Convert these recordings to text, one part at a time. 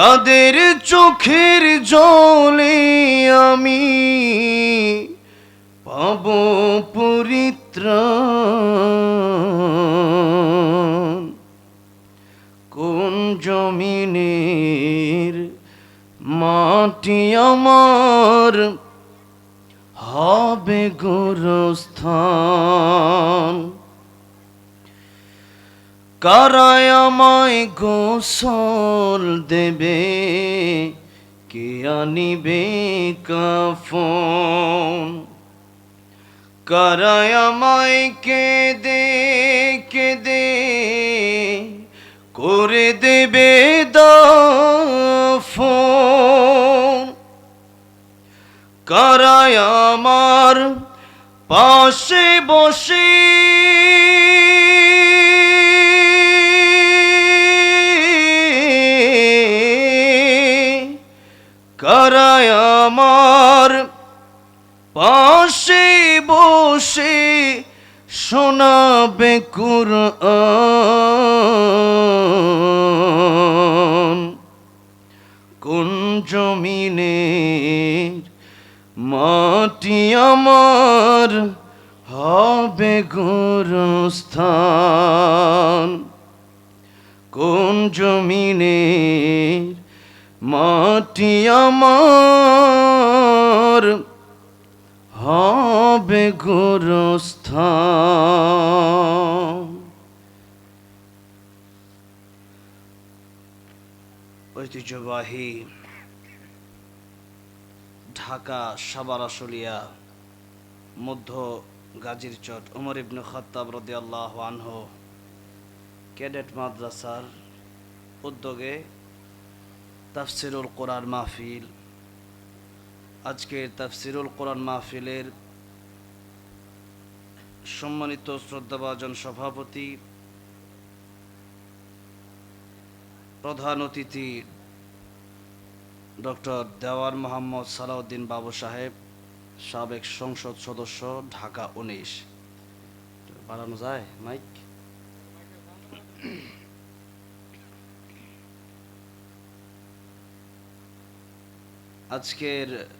কাদের চোখের জলে আমি পাব পরিত্রাণ। কোন জমিনের মাটি আমার হবে গোরস্থান? কারায় আমায় গোসল দেবে, কে আনিবে কাফন? কে আমায় কে দে করে দেবে দাফন। কারায় আমার পাশে বসে শোনাবে কুরআন। কোন জমিনের মাটি আমার হবে গোরস্থান? কোন জমিনের মাটি আমার হবে গোরস্থান। ঐতিহ্যবাহী ঢাকা সাবার আশুলিয়া, মধ্য গাজীর চট উমর ইবনে খত্তাব রদি আল্লাহ আনহ, ক্যাডেট মাদ্রাসার উদ্যোগে তাফসিরুল কোরআন মাহফিল আজকের তাফসিরুল কোরআন মাহফিলের সম্মানিত শ্রদ্ধাভাজন সভাপতি, প্রধান অতিথি ডক্টর দেওয়ার মোহাম্মদ সালাউদ্দিন বাবু সাহেব, সাবেক সংসদ সদস্য ঢাকা উনিশ। বাড়ানো যায় মাইক? আজকের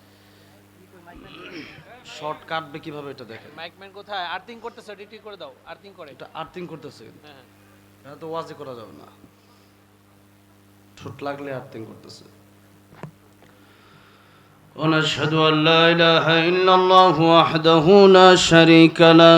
শর্ট কাটবে কীভাবে এটা দেখেন? মাইকম্যান কোথায়? আর্থিং করতেছে ডিটি করে দাও আর্থিং করে। এটা আর্থিং করতেছে হ্যাঁ, হ্যাঁ এটা তো ওয়াজে করা যাবে না। ঠোঁট লাগলে আর্থিং করতেছে। ونشهد أن لا إله إلا الله وحده لا شريك له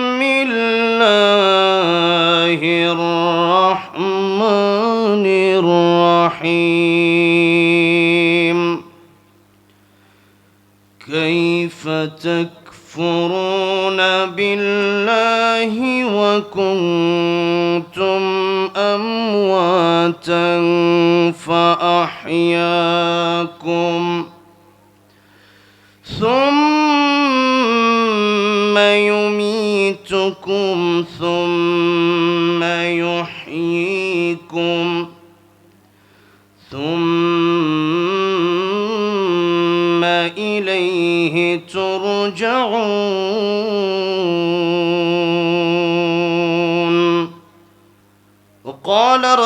كيف تكفرون بالله وكنتم أمواتا فأحياكم ثم يميتكم ثم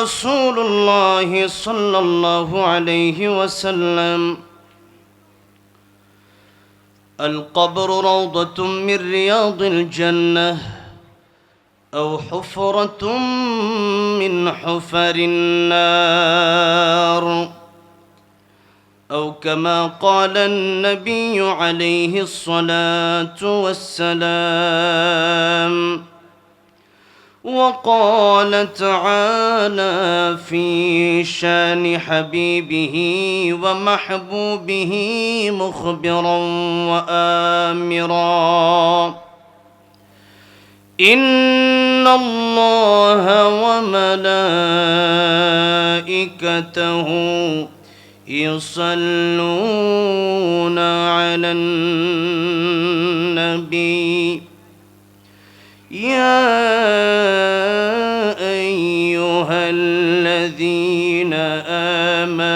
رسول الله صلى الله عليه وسلم. القبر روضة من رياض الجنة أو حفرة من حفر النار أو كما قال النبي عليه الصلاة والسلام. وقال تعالى في شان حبيبه ومحبوبه مخبرا وآمرا. إن الله وملائكته يصلون على النبي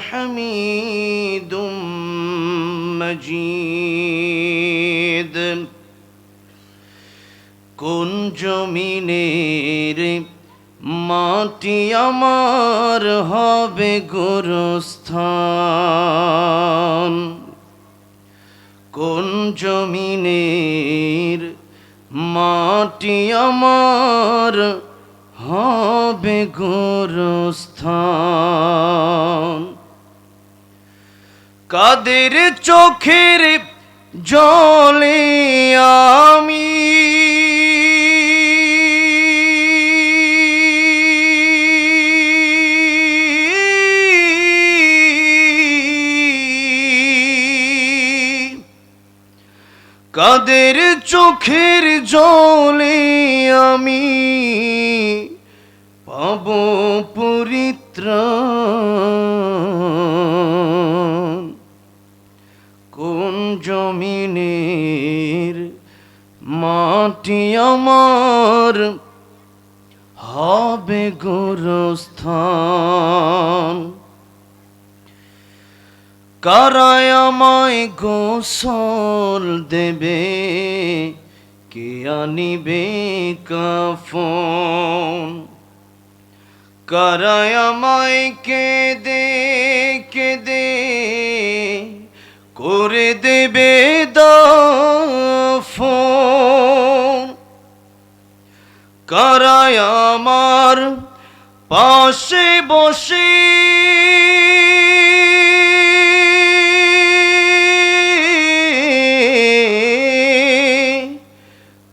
حميد مجيد কোন জমিনের মাটি আমার হবে গোরস্থান কোন জমিনের মাটি আমার হবে গোরস্থান কাদের চোখের জলে আমি? কাদের চোখের জলে আমি পাব পরিত্রাণ? আমার হবে গুরুস্থান। কারায় গোসল দেবে, কে আনিবে কাফন? কারায় আমায় কে কেঁদে করে দেবে দাফন। করায় আমার পাশে বসে।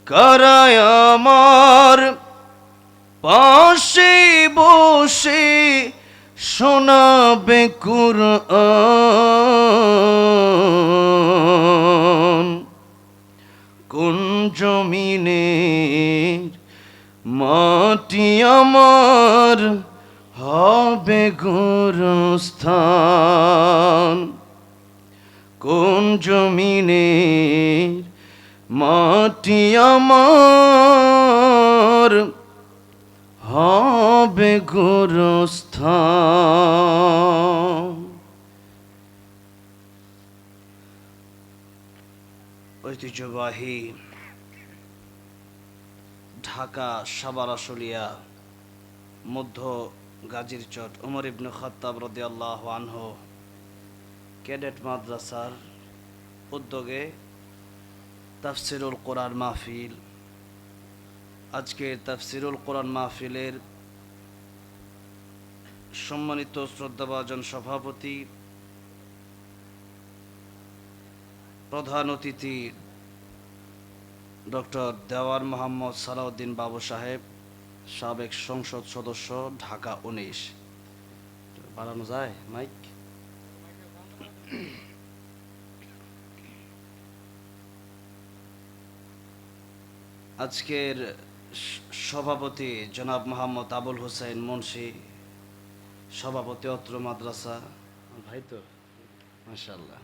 করায় আমার পাশে বসে শোনাবে কুর কোন জমিনের মাটি আমার হবে গুরুস্থান। কোন জমিনের মাটি আমার হবে গুরুস্থান? ঐতিহ্যবাহী ঢাকা সাবার আশুলিয়া, মধ্য গাজীর চট উমর ইবনে খত্তাব রদিয়াল্লাহ আনহ, ক্যাডেট মাদ্রাসার উদ্যোগে তাফসিরুল কোরআন মাহফিল। আজকের তাফসিরুল কোরআন মাহফিলের সম্মানিত শ্রদ্ধাভাজন সভাপতি, প্রধান অতিথি ডক্টর দেওয়ার মোহাম্মদ সালাউদ্দিন বাবু সাহেব, সাবেক সংসদ সদস্য, ঢাকা উনিশ। বাড়ানো যায়, মাইক? আজকের সভাপতি জনাব মোহাম্মদ আবুল হোসেন মুন্সি, সভাপতি অত্র মাদ্রাসা। ভাই তো মাশাল্লাহ